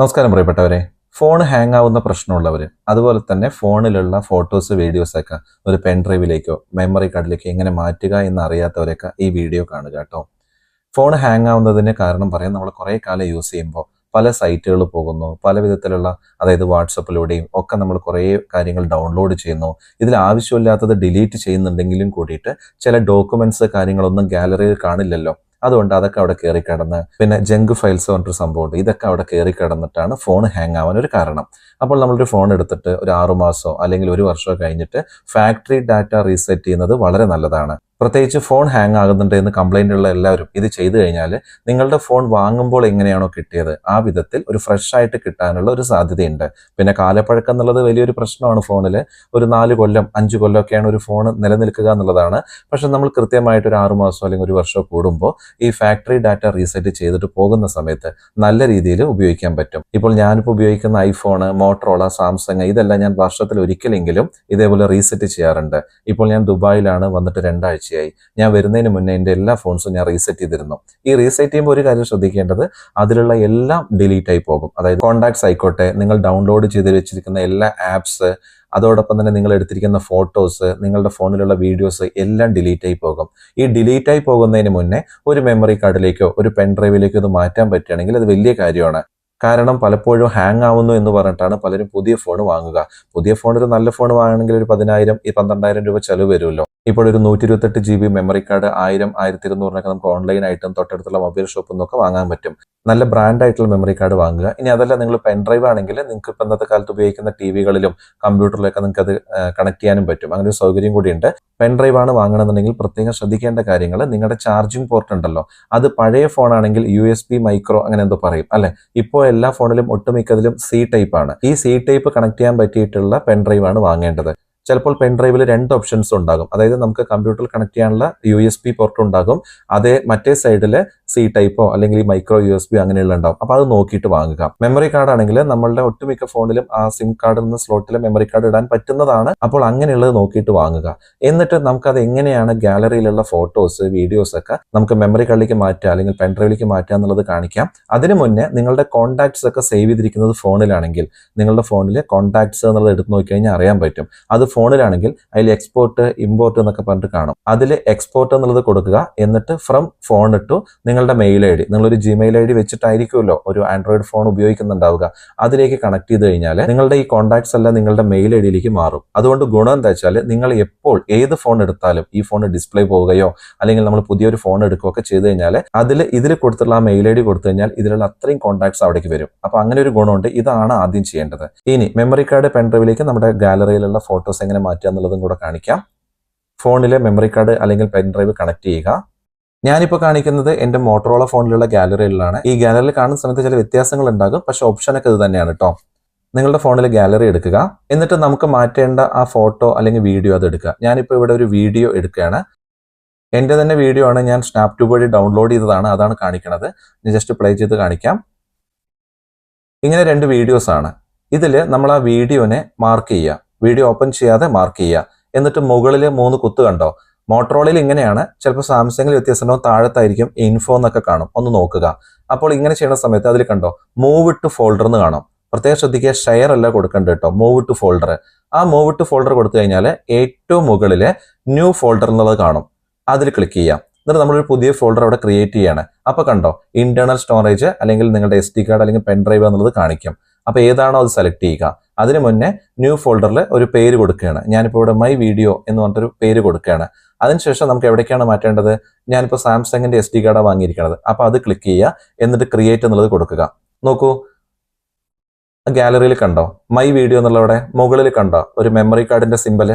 നമസ്കാരം പ്രിയപ്പെട്ടവരെ. Phone hang ആവുന്ന പ്രശ്നമുള്ളവർ അതുപോലെ തന്നെ ഫോണിലുള്ള ഫോട്ടോസ് വീഡിയോസൊക്കെ ഒരു പെൻ ഡ്രൈവിലേക്കോ മെമ്മറി കാർഡിലേക്കോ എങ്ങനെ മാറ്റുക എന്ന് അറിയാത്തവരൊക്കെ ഈ വീഡിയോ കാണുക കേട്ടോ. ഫോൺ ഹാങ് ആവുന്നതിന് കാരണം പറയാം നമ്മൾ കുറേ കാലം യൂസ് ചെയ്യുമ്പോൾ പല സൈറ്റുകൾ പോകുന്നു പല വിധത്തിലുള്ള അതായത് വാട്സപ്പിലൂടെയും ഒക്കെ നമ്മൾ കുറേ കാര്യങ്ങൾ ഡൗൺലോഡ് ചെയ്യുന്നു. ഇതിൽ ആവശ്യമില്ലാത്തത് ഡിലീറ്റ് ചെയ്യുന്നുണ്ടെങ്കിലും കൂടിയിട്ട് ചില ഡോക്യുമെന്റ്സ് കാര്യങ്ങളൊന്നും ഗാലറിയിൽ കാണില്ലല്ലോ. അതുകൊണ്ട് അതൊക്കെ അവിടെ കയറി കിടന്ന് പിന്നെ ജങ്ക് ഫയൽസ് പറഞ്ഞൊരു സംഭവമുണ്ട്. ഇതൊക്കെ അവിടെ കയറി കിടന്നിട്ടാണ് ഫോൺ ഹാങ് ആവാൻ ഒരു കാരണം. അപ്പോൾ നമ്മളൊരു ഫോൺ എടുത്തിട്ട് ഒരു ആറു മാസമോ അല്ലെങ്കിൽ ഒരു വർഷമോ കഴിഞ്ഞിട്ട് ഫാക്ടറി ഡാറ്റ റീസെറ്റ് ചെയ്യുന്നത് വളരെ നല്ലതാണ്. പ്രത്യേകിച്ച് ഫോൺ ഹാങ് ആകുന്നുണ്ട് എന്ന് കംപ്ലൈന്റ് ഉള്ള എല്ലാവരും ഇത് ചെയ്തു കഴിഞ്ഞാൽ നിങ്ങളുടെ ഫോൺ വാങ്ങുമ്പോൾ എങ്ങനെയാണോ കിട്ടിയത് ആ വിധത്തിൽ ഒരു ഫ്രഷ് ആയിട്ട് കിട്ടാനുള്ള ഒരു സാധ്യതയുണ്ട്. പിന്നെ കാലപ്പഴക്കം എന്നുള്ളത് വലിയൊരു പ്രശ്നമാണ് ഫോണിൽ ഒരു നാല് കൊല്ലം അഞ്ച് കൊല്ലമൊക്കെയാണ് ഒരു ഫോൺ നിലനിൽക്കുക എന്നുള്ളതാണ്. പക്ഷെ നമ്മൾ കൃത്യമായിട്ട് ഒരു ആറു മാസം അല്ലെങ്കിൽ ഒരു വർഷം കൂടുമ്പോൾ ഈ ഫാക്ടറി ഡാറ്റ റീസെറ്റ് ചെയ്തിട്ട് പോകുന്ന സമയത്ത് നല്ല രീതിയിൽ ഉപയോഗിക്കാൻ പറ്റും. ഇപ്പോൾ ഞാനിപ്പോൾ ഉപയോഗിക്കുന്ന ഐഫോൺ മോട്ടറോള സാംസങ് ഇതെല്ലാം ഞാൻ വർഷത്തിൽ ഒരിക്കലെങ്കിലും ഇതേപോലെ റീസെറ്റ് ചെയ്യാറുണ്ട്. ഇപ്പോൾ ഞാൻ ദുബായിലാണ് വന്നിട്ട് രണ്ടാഴ്ചയായി. ഞാൻ വരുന്നതിന് മുന്നേ എന്റെ എല്ലാ ഫോൺസും ഞാൻ റീസെറ്റ് ചെയ്തിരുന്നു. ഈ റീസെറ്റ് ചെയ്യുമ്പോൾ ഒരു കാര്യം ശ്രദ്ധിക്കേണ്ടത് അതിലുള്ള എല്ലാം ഡിലീറ്റ് ആയി പോകും. അതായത് കോൺടാക്ട്സ് ആയിക്കോട്ടെ നിങ്ങൾ ഡൗൺലോഡ് ചെയ്ത് വെച്ചിരിക്കുന്ന എല്ലാ ആപ്സ് അതോടൊപ്പം തന്നെ നിങ്ങൾ എടുത്തിരിക്കുന്ന ഫോട്ടോസ് നിങ്ങളുടെ ഫോണിലുള്ള വീഡിയോസ് എല്ലാം ഡിലീറ്റ് ആയി പോകും. ഈ ഡിലീറ്റ് ആയി പോകുന്നതിന് മുന്നേ ഒരു മെമ്മറി കാർഡിലേക്കോ ഒരു പെൻ ഡ്രൈവിലേക്കോ ഇത് മാറ്റാൻ പറ്റുകയാണെങ്കിൽ അത് വലിയ കാര്യമാണ്. കാരണം പലപ്പോഴും ഹാങ് ആവുന്നു എന്ന് പറഞ്ഞിട്ടാണ് പലരും പുതിയ ഫോൺ വാങ്ങുക. പുതിയ ഫോൺ ഒരു നല്ല ഫോൺ വാങ്ങണമെങ്കിൽ ഒരു പതിനായിരം ഈ പന്ത്രണ്ടായിരം രൂപ ചെലവ് വരുമല്ലോ. ഇപ്പോൾ ഒരു നൂറ്റി ഇരുപത്തെട്ട് ജി ബി മെമ്മറി കാർഡ് ആയിരം ആയിരത്തി ഇരുന്നൂറിനൊക്കെ നമുക്ക് ഓൺലൈനായിട്ടും തൊട്ടടുത്തുള്ള മൊബൈൽ ഷോപ്പിൽ നിന്നൊക്കെ വാങ്ങാൻ പറ്റും. നല്ല ബ്രാൻഡ് ആയിട്ടുള്ള മെമ്മറി കാർഡ് വാങ്ങുക. ഇനി അതല്ല നിങ്ങൾ പെൻ ഡ്രൈവ് ആണെങ്കിൽ നിങ്ങൾക്ക് ഇപ്പം ഇന്നത്തെ കാലത്ത് ഉപയോഗിക്കുന്ന ടി വികളിലും കമ്പ്യൂട്ടറിലൊക്കെ നിങ്ങൾക്ക് അത് കണക്ട് ചെയ്യാനും പറ്റും. അങ്ങനെ ഒരു സൗകര്യം കൂടിയുണ്ട്. പെൻ ഡ്രൈവ് ആണ് വാങ്ങണമെന്നുണ്ടെങ്കിൽ പ്രത്യേകം ശ്രദ്ധിക്കേണ്ട കാര്യങ്ങൾ നിങ്ങളുടെ ചാർജിങ് പോർട്ട് ഉണ്ടല്ലോ. അത് പഴയ ഫോൺ ആണെങ്കിൽ യു എസ് ബി മൈക്രോ അങ്ങനെ എന്തോ പറയും അല്ലെ? ഇപ്പോൾ എല്ലാ ഫോണിലും ഒട്ടുമിക്കതിലും സി ടൈപ്പ് ആണ്. ഈ സി ടൈപ്പ് കണക്ട് ചെയ്യാൻ പറ്റിയിട്ടുള്ള പെൻ ഡ്രൈവ് ആണ് വാങ്ങേണ്ടത്. ചിലപ്പോൾ പെൻ ഡ്രൈവിൽ രണ്ട് ഓപ്ഷൻസ് ഉണ്ടാകും. അതായത് നമുക്ക് കമ്പ്യൂട്ടറിൽ കണക്ട് ചെയ്യാനുള്ള യു എസ് പി പോർട്ട് ഉണ്ടാകും. അതേ മറ്റേ സൈഡിൽ സി ടൈപ്പോ അല്ലെങ്കിൽ മൈക്രോ യു എസ് ബി അങ്ങനെയുള്ള ഉണ്ടാവും അപ്പോൾ അത് നോക്കിയിട്ട് വാങ്ങുക. മെമ്മറി കാർഡ് ആണെങ്കിൽ നമ്മളുടെ ഒട്ടുമിക്ക ഫോണിലും ആ സിം കാർഡിൽ നിന്ന് സ്ലോട്ടിൽ മെമ്മറി കാർഡ് ഇടാൻ പറ്റുന്നതാണ്. അപ്പോൾ അങ്ങനെയുള്ളത് നോക്കിയിട്ട് വാങ്ങുക. എന്നിട്ട് നമുക്ക് അത് എങ്ങനെയാണ് ഗാലറിയിലുള്ള ഫോട്ടോസ് വീഡിയോസ് ഒക്കെ നമുക്ക് മെമ്മറി കാർഡിലേക്ക് മാറ്റുക അല്ലെങ്കിൽ പെൻ ഡ്രൈവിലേക്ക് മാറ്റുക എന്നുള്ളത് കാണിക്കാം. അതിനു മുന്നേ നിങ്ങളുടെ കോൺടാക്ട്സ് ഒക്കെ സേവ് ചെയ്തിരിക്കുന്നത് ഫോണിലാണെങ്കിൽ നിങ്ങളുടെ ഫോണിൽ കോൺടാക്ട്സ് എന്നുള്ളത് എടുത്ത് നോക്കിക്കഴിഞ്ഞാൽ അറിയാൻ പറ്റും. അത് ഫോണിലാണെങ്കിൽ അതിൽ എക്സ്പോർട്ട് ഇമ്പോർട്ട് എന്നൊക്കെ പറഞ്ഞിട്ട് കാണും. അതിൽ എക്സ്പോർട്ട് എന്നുള്ളത് കൊടുക്കുക. എന്നിട്ട് ഫ്രം ഫോൺ ടു നിങ്ങളുടെ മെയിൽ ഐ ഡി. നിങ്ങളൊരു ജിമെയിൽ ഐ ഡി വെച്ചിട്ടായിരിക്കുമല്ലോ ഒരു ആൻഡ്രോയിഡ് ഫോൺ ഉപയോഗിക്കുന്നുണ്ടാവുക. അതിലേക്ക് കണക്ട് ചെയ്ത് കഴിഞ്ഞാൽ നിങ്ങളുടെ ഈ കോൺടാക്ട്സ് എല്ലാം നിങ്ങളുടെ മെയിൽ ഐ ഡിയിലേക്ക് മാറും. അതുകൊണ്ട് ഗുണം എന്താ വെച്ചാൽ നിങ്ങൾ എപ്പോൾ ഏത് ഫോൺ എടുത്താലും ഈ ഫോൺ ഡിസ്പ്ലേ പോവുകയോ അല്ലെങ്കിൽ നമ്മൾ പുതിയൊരു ഫോൺ എടുക്കുകയൊക്കെ ചെയ്ത് കഴിഞ്ഞാൽ അതിൽ ഇതിൽ കൊടുത്തുള്ള ആ മെയിൽ ഐ ഡി കൊടുത്തു കഴിഞ്ഞാൽ ഇതിലുള്ള അത്രയും കോൺടാക്ട്സ് അവിടേക്ക് വരും. അപ്പൊ അങ്ങനെ ഒരു ഗുണമുണ്ട്. ഇതാണ് ആദ്യം ചെയ്യേണ്ടത്. ഇനി മെമ്മറി കാർഡ് പെൻഡ്രൈവിലേക്ക് നമ്മുടെ ഗാലറിയിലുള്ള ഫോട്ടോസ് എങ്ങനെ മാറ്റുക എന്നുള്ളതും കൂടെ കാണിക്കാം. ഫോണിലെ മെമ്മറി കാർഡ് അല്ലെങ്കിൽ പെൻ ഡ്രൈവ് കണക്ട് ചെയ്യുക. ഞാനിപ്പോൾ കാണിക്കുന്നത് എന്റെ മോട്ടറോള ഫോണിലുള്ള ഗാലറിയിലാണ് ഈ ഗാലറിയിൽ കാണുന്ന സമയത്ത് ചില വ്യത്യാസങ്ങൾ ഉണ്ടാകും. പക്ഷെ ഓപ്ഷനൊക്കെ ഇത് തന്നെയാണ് കേട്ടോ നിങ്ങളുടെ ഫോണിൽ ഗാലറി എടുക്കുക. എന്നിട്ട് നമുക്ക് മാറ്റേണ്ട ആ ഫോട്ടോ അല്ലെങ്കിൽ വീഡിയോ അത് എടുക്കുക. ഞാനിപ്പോൾ ഇവിടെ ഒരു വീഡിയോ എടുക്കുകയാണ്. എന്റെ തന്നെ വീഡിയോ ആണ് ഞാൻ സ്നാപ് ട്യൂബ് വഴി ഡൗൺലോഡ് ചെയ്തതാണ്. അതാണ് കാണിക്കുന്നത് ഞാൻ ജസ്റ്റ് പ്ലേ ചെയ്ത് കാണിക്കാം. ഇങ്ങനെ രണ്ട് വീഡിയോസാണ് ഇതിൽ നമ്മൾ ആ വീഡിയോനെ മാർക്ക് ചെയ്യുക. വീഡിയോ ഓപ്പൺ ചെയ്യാതെ മാർക്ക് ചെയ്യുക. എന്നിട്ട് മുകളിൽ മൂന്ന് കുത്ത് കണ്ടോ? മോട്ടറോളിൽ ഇങ്ങനെയാണ്. ചിലപ്പോൾ സാംസങ്ങിൽ വ്യത്യാസമുണ്ടാവും താഴത്തായിരിക്കും ഇൻഫോ എന്നൊക്കെ കാണും. ഒന്ന് നോക്കുക. അപ്പോൾ ഇങ്ങനെ ചെയ്യുന്ന സമയത്ത് അതിൽ കണ്ടോ? മൂവ് ടു ഫോൾഡർ എന്ന് കാണും. പ്രത്യേകം ശ്രദ്ധിക്കുക ഷെയർ അല്ല കൊടുക്കേണ്ടത് കേട്ടോ. മൂവ് ടു ഫോൾഡർ ആ മൂവ് ടു ഫോൾഡർ കൊടുത്തു കഴിഞ്ഞാൽ ഏറ്റവും മുകളിൽ ന്യൂ ഫോൾഡർ എന്നുള്ളത് കാണും. അതിൽ ക്ലിക്ക് ചെയ്യാം എന്നിട്ട് നമ്മളൊരു പുതിയ ഫോൾഡർ അവിടെ ക്രിയേറ്റ് ചെയ്യാണ്. അപ്പോൾ കണ്ടോ? ഇന്റേണൽ സ്റ്റോറേജ് അല്ലെങ്കിൽ നിങ്ങളുടെ എസ് കാർഡ് അല്ലെങ്കിൽ പെൻ ഡ്രൈവ് എന്നുള്ളത് കാണിക്കും. അപ്പോൾ ഏതാണോ അത് സെലക്ട് ചെയ്യുക. അതിന് മുന്നേ ന്യൂ ഫോൾഡറിൽ ഒരു പേര് കൊടുക്കുകയാണ്. ഞാനിപ്പോൾ ഇവിടെ മൈ വീഡിയോ എന്ന് പറഞ്ഞിട്ടൊരു പേര് കൊടുക്കുകയാണ്. അതിനുശേഷം നമുക്ക് എവിടേക്കാണ് മാറ്റേണ്ടത്? ഞാനിപ്പോൾ സാംസങ്ങിന്റെ എസ് ഡി കാർഡാണ് വാങ്ങിയിരിക്കുന്നത് അപ്പോൾ അത് ക്ലിക്ക് ചെയ്യുക എന്നിട്ട് ക്രിയേറ്റ് എന്നുള്ളത് കൊടുക്കുക. നോക്കൂ. ഗാലറിയിൽ കണ്ടോ? മൈ വീഡിയോ എന്നുള്ളവിടെ മുകളിൽ കണ്ടോ? ഒരു മെമ്മറി കാർഡിന്റെ സിമ്പൽ.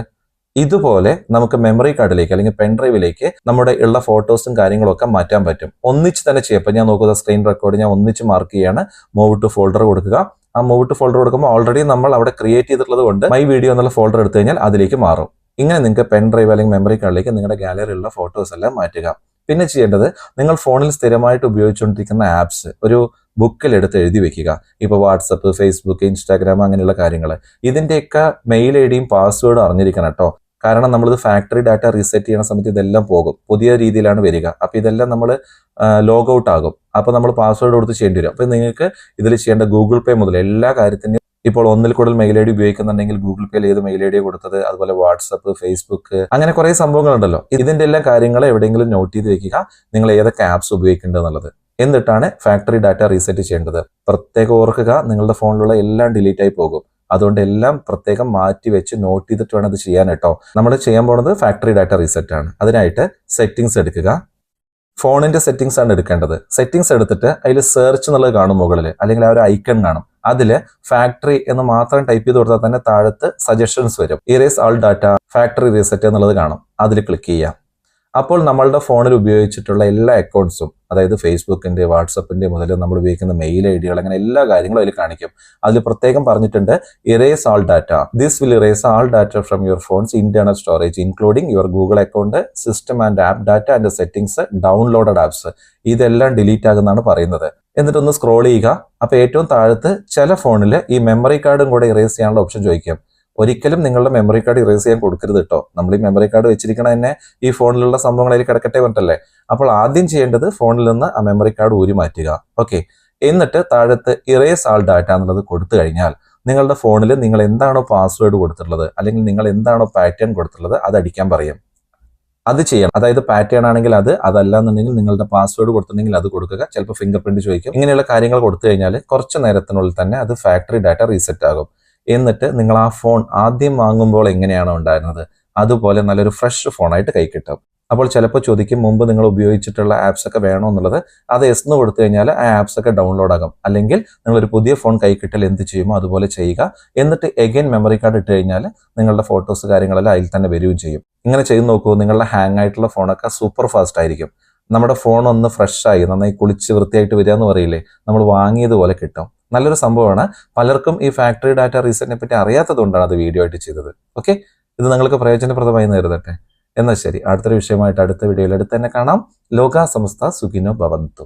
ഇതുപോലെ നമുക്ക് മെമ്മറി കാർഡിലേക്ക് അല്ലെങ്കിൽ പെൻ ഡ്രൈവിലേക്ക് നമ്മുടെ ഉള്ള ഫോട്ടോസും കാര്യങ്ങളൊക്കെ മാറ്റാൻ പറ്റും. ഒന്നിച്ച് തന്നെ ചെയ്യാം. ഞാൻ നോക്കുക സ്ക്രീൻ റെക്കോർഡ് ഞാൻ ഒന്നിച്ച് മാർക്ക് ചെയ്യാണ്. മൂവ് ടു ഫോൾഡർ കൊടുക്കുക. ആ മൂവ് ടു ഫോൾഡർ കൊടുക്കുമ്പോൾ ഓൾറെഡി നമ്മൾ അവിടെ ക്രിയേറ്റ് ചെയ്തിട്ടുള്ളത് കൊണ്ട് മൈ വീഡിയോ എന്നുള്ള ഫോൾഡർ എടുത്തു കഴിഞ്ഞാൽ അതിലേക്ക് മാറും. ഇങ്ങനെ നിങ്ങൾക്ക് പെൻ ഡ്രൈവ് അല്ലെങ്കിൽ മെമ്മറി കാർഡിലേക്ക് നിങ്ങളുടെ ഗാലറിയിലുള്ള ഫോട്ടോസ് എല്ലാം മാറ്റുക. പിന്നെ ചെയ്യേണ്ടത് നിങ്ങൾ ഫോണിൽ സ്ഥിരമായിട്ട് ഉപയോഗിച്ചുകൊണ്ടിരിക്കുന്ന ആപ്സ് ഒരു ബുക്കിൽ എടുത്ത് എഴുതി വെക്കുക. ഇപ്പോൾ വാട്സപ്പ് ഫേസ്ബുക്ക് ഇൻസ്റ്റാഗ്രാം അങ്ങനെയുള്ള കാര്യങ്ങൾ. ഇതിന്റെയൊക്കെ മെയിൽ ഐ ഡിയും പാസ്വേഡും അറിഞ്ഞിരിക്കണം കേട്ടോ. കാരണം നമ്മളിത് ഫാക്ടറി ഡാറ്റ റീസെറ്റ് ചെയ്യുന്ന സമയത്ത് ഇതെല്ലാം പോകും. പുതിയ രീതിയിലാണ് വരിക. അപ്പോൾ ഇതെല്ലാം നമ്മൾ ലോഗ് ഔട്ട് ആകും. അപ്പോൾ നമ്മൾ പാസ്വേഡ് കൊടുത്ത് ചെയ്യേണ്ടി വരും. അപ്പോൾ നിങ്ങൾക്ക് ഇതിൽ ചെയ്യേണ്ട ഗൂഗിൾ പേ മുതൽ എല്ലാ കാര്യത്തിനും ഇപ്പോൾ ഒന്നിൽ കൂടുതൽ മെയിൽ ഐ ഡി ഉപയോഗിക്കുന്നുണ്ടെങ്കിൽ ഗൂഗിൾ പേയിൽ ഏത് മെയിൽ ഐ ഡി കൊടുത്തത് അതുപോലെ വാട്സപ്പ് ഫേസ്ബുക്ക് അങ്ങനെ കുറേ സംഭവങ്ങളുണ്ടല്ലോ. ഇതിന്റെ എല്ലാ കാര്യങ്ങളും എവിടെയെങ്കിലും നോട്ട് ചെയ്ത് വെക്കുക. നിങ്ങൾ ഏതൊക്കെ ആപ്സ് ഉപയോഗിക്കേണ്ടതെന്നുള്ളത് എന്നിട്ടാണ് ഫാക്ടറി ഡാറ്റ റീസെറ്റ് ചെയ്യേണ്ടത്. പ്രത്യേകം ഓർക്കുക നിങ്ങളുടെ ഫോണിലുള്ള എല്ലാം ഡിലീറ്റ് ആയി പോകും. അതുകൊണ്ട് എല്ലാം പ്രത്യേകം മാറ്റി വെച്ച് നോട്ട് ചെയ്തിട്ട് വേണം അത് ചെയ്യാൻ കേട്ടോ. നമ്മൾ ചെയ്യാൻ പോകുന്നത് ഫാക്ടറി ഡാറ്റ റീസെറ്റ് ആണ്. അതിനായിട്ട് സെറ്റിംഗ്സ് എടുക്കുക. ഫോണിന്റെ സെറ്റിംഗ്സ് ആണ് എടുക്കേണ്ടത്. സെറ്റിംഗ്സ് എടുത്തിട്ട് അതിൽ സെർച്ച് എന്നുള്ളത് കാണും മുകളിൽ അല്ലെങ്കിൽ ആ ഒരു ഐക്കൺ കാണും. അതിൽ ഫാക്ടറി എന്ന് മാത്രം ടൈപ്പ് ചെയ്ത് കൊടുത്താൽ തന്നെ താഴത്ത് സജഷൻസ് വരും. Erase all data factory reset എന്നുള്ളത് കാണും. അതിൽ ക്ലിക്ക് ചെയ്യാം അപ്പോൾ നമ്മളുടെ ഫോണിൽ ഉപയോഗിച്ചിട്ടുള്ള എല്ലാ അക്കൗണ്ട്സും അതായത് ഫേസ്ബുക്കിന്റെ വാട്സപ്പിന്റെ മുതൽ നമ്മൾ ഉപയോഗിക്കുന്ന മെയിൽ ഐ ഡികൾ അങ്ങനെ എല്ലാ കാര്യങ്ങളും അതിൽ കാണിക്കും. അതിൽ പ്രത്യേകം പറഞ്ഞിട്ടുണ്ട് erase all data this will erase all data from your phone's internal storage including your Google account system and app data and settings downloaded apps ഇതെല്ലാം ഡിലീറ്റ് ആകുന്നതാണ് പറയുന്നത്. എന്നിട്ടൊന്ന് സ്ക്രോൾ ചെയ്യുക. അപ്പോൾ ഏറ്റവും താഴത്ത് ചില ഫോണിൽ ഈ മെമ്മറി കാർഡും കൂടെ ഇറേസ് ചെയ്യാനുള്ള ഓപ്ഷൻ ചോദിക്കും. ഒരിക്കലും നിങ്ങളുടെ മെമ്മറി കാർഡ് ഇറേസ് ചെയ്യാൻ കൊടുക്കരുത് കേട്ടോ നമ്മൾ ഈ മെമ്മറി കാർഡ് വെച്ചിരിക്കണ തന്നെ ഈ ഫോണിലുള്ള സംഭവങ്ങൾ അതിൽ കിടക്കട്ടെ പറഞ്ഞിട്ടല്ലേ? അപ്പോൾ ആദ്യം ചെയ്യേണ്ടത് ഫോണിൽ നിന്ന് ആ മെമ്മറി കാർഡ് ഊരി മാറ്റുക. ഓക്കെ എന്നിട്ട് താഴത്ത് ഇറേസ് ആൾ ഡാറ്റ എന്നുള്ളത് കൊടുത്തു കഴിഞ്ഞാൽ നിങ്ങളുടെ ഫോണിൽ നിങ്ങൾ എന്താണോ പാസ്വേഡ് കൊടുത്തിട്ടുള്ളത് അല്ലെങ്കിൽ നിങ്ങൾ എന്താണോ പാറ്റേൺ കൊടുത്തിട്ടുള്ളത് അത് അടിക്കാൻ പറയും. അത് ചെയ്യണം. അതായത് പാറ്റേൺ ആണെങ്കിൽ അത് അതല്ല എന്നുണ്ടെങ്കിൽ നിങ്ങളുടെ പാസ്വേഡ് കൊടുത്തിട്ടുണ്ടെങ്കിൽ അത് കൊടുക്കുക. ചിലപ്പോൾ ഫിംഗർ പ്രിന്റ് ചോദിക്കും. ഇങ്ങനെയുള്ള കാര്യങ്ങൾ കൊടുത്തു കഴിഞ്ഞാൽ കുറച്ച് നേരത്തിനുള്ളിൽ തന്നെ അത് ഫാക്ടറി ഡാറ്റ റീസെറ്റ് ആകും. എന്നിട്ട് നിങ്ങൾ ആ ഫോൺ ആദ്യം വാങ്ങുമ്പോൾ എങ്ങനെയാണോ ഉണ്ടായിരുന്നത്? അതുപോലെ നല്ലൊരു ഫ്രഷ് ഫോണായിട്ട് കൈ കിട്ടും. അപ്പോൾ ചിലപ്പോൾ ചോദിക്കും മുമ്പ് നിങ്ങൾ ഉപയോഗിച്ചിട്ടുള്ള ആപ്സ് ഒക്കെ വേണോ എന്നുള്ളത്? അത് എസ് എന്ന് കൊടുത്തു കഴിഞ്ഞാൽ ആ ആപ്സ് ഒക്കെ ഡൗൺലോഡ് ആകും. അല്ലെങ്കിൽ നിങ്ങൾ ഒരു പുതിയ ഫോൺ കൈ കിട്ടൽ എന്ത് ചെയ്യുമോ അതുപോലെ ചെയ്യുക. എന്നിട്ട് എഗൈൻ മെമ്മറി കാർഡ് ഇട്ട് കഴിഞ്ഞാൽ നിങ്ങളുടെ ഫോട്ടോസ് കാര്യങ്ങളെല്ലാം അതിൽ തന്നെ വരികയും ചെയ്യും. ഇങ്ങനെ ചെയ്ത് നോക്കൂ നിങ്ങളുടെ ഹാങ് ആയിട്ടുള്ള ഫോണൊക്കെ സൂപ്പർ ഫാസ്റ്റ് ആയിരിക്കും. നമ്മുടെ ഫോൺ ഒന്ന് ഫ്രഷ് ആയി നന്നായി കുളിച്ച് വൃത്തിയായിട്ട് വരിക എന്ന് പറയില്ലേ? നമ്മൾ വാങ്ങിയതുപോലെ കിട്ടും. നല്ലൊരു സംഭവമാണ്. പലർക്കും ഈ ഫാക്ടറി ഡാറ്റ റീസെറ്റിനെ പറ്റി അറിയാത്തത് കൊണ്ടാണ് അത് വീഡിയോ ആയിട്ട് ചെയ്തത്. ഓക്കെ ഇത് നിങ്ങൾക്ക് പ്രയോജനപ്രദമായി നേരിടട്ടെ. എന്നാൽ ശരി അടുത്തൊരു വിഷയമായിട്ട് അടുത്ത വീഡിയോയിൽ അടുത്ത് തന്നെ കാണാം. ലോകാ സംസ്ഥ സുഖിനോ ഭവന്തു.